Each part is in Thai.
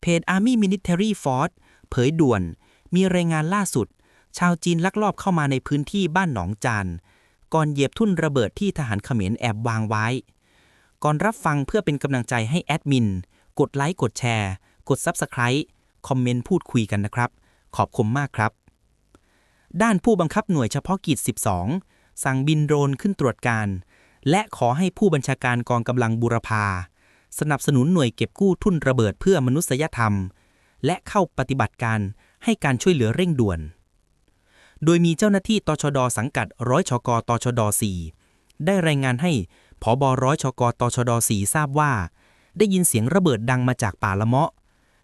เพจ Army Military Force เผยด่วน มีรายงานล่าสุด ชาวจีนลักลอบเข้ามาในพื้นที่บ้านหนองจานก่อนเหยียบทุ่นระเบิดที่ทหารเขมรแอบวางไว้ ก่อนรับฟังเพื่อเป็นกำลังใจให้แอดมิน กดไลค์ กดแชร์ กด Subscribe คอมเมนต์พูดคุยกันนะครับ ขอบคุณมากครับ ด้านผู้บังคับหน่วยเฉพาะกิจ 12 สั่งบินโดรนขึ้นตรวจการ และขอให้ผู้บัญชาการกองกำลังบูรพา สนับสนุนหน่วยเก็บกู้ทุ่นระเบิดเพื่อมนุษยธรรม และเข้าปฏิบัติการให้การช่วยเหลือเร่งด่วน โดยมีเจ้าหน้าที่ตชดสังกัดร้อยชกตชด4ได้รายงานให้ผอบร้อยชกตชด4ทราบว่า ได้ยินเสียงระเบิดดังมาจากป่าละเมาะ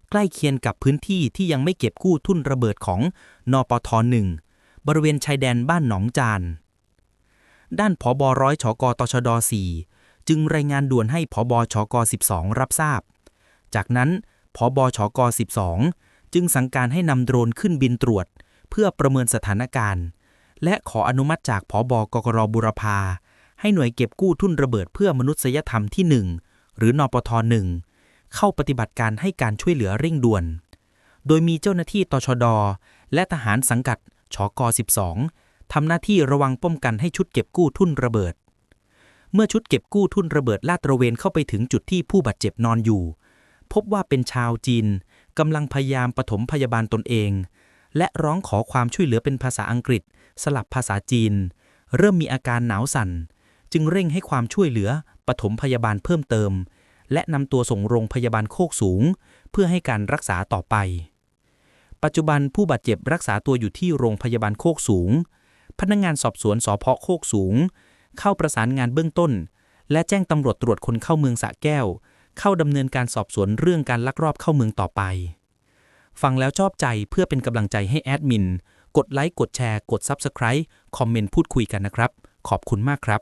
ใกล้เคียงกับพื้นที่ที่ยังไม่เก็บกู้ทุ่นระเบิดของนปทหนึ่งบริเวณชายแดนบ้านหนองจาน ด้านผอบร้อยชกตชด4 จึงรายงานด่วนให้ผอบชก 12 รับทราบ จากนั้นผอบชก 12 จึงสั่งการให้นำโดรนขึ้นบินตรวจ เพื่อประเมินสถานการณ์ และขออนุมัติจากผอบกกรบุรพาให้หน่วยเก็บกู้ทุ่นระเบิดเพื่อมนุษยธรรมที่ 1 หรือนปทหนึ่งเข้าปฏิบัติการให้การช่วยเหลือเร่งด่วน โดยมีเจ้าหน้าที่ตชด และทหารสังกัดชก 12ทำหน้าที่ระวังป้องกันให้ชุดเก็บกู้ทุ่นระเบิด เมื่อชุดเก็บกู้ทุ่นระเบิดลาดตระเวนเข้าไปถึงจุดที่ผู้บาดเจ็บนอนอยู่ พบว่าเป็นชาวจีนกำลังพยายามปฐมพยาบาลตนเอง และร้องขอความช่วยเหลือเป็นภาษาอังกฤษ สลับภาษาจีน เริ่มมีอาการหนาวสั่น จึงเร่งให้ความช่วยเหลือปฐมพยาบาลเพิ่มเติม และนำตัวส่งโรงพยาบาลโคกสูง เพื่อให้การรักษาต่อไป ปัจจุบันผู้บาดเจ็บรักษาตัวอยู่ที่โรงพยาบาลโคกสูง พนักงานสอบสวนสพโคกสูง เข้าประสานงานเบื้องต้น และแจ้งตำรวจตรวจคนเข้าเมืองสะแก้ว เข้าดำเนินการสอบสวนเรื่องการลักลอบเข้าเมืองต่อไป ฟังแล้วชอบใจเพื่อเป็นกำลังใจให้แอดมิน กดไลค์ กดแชร์ กด Subscribe คอมเมนต์พูดคุยกันนะครับ ขอบคุณมากครับ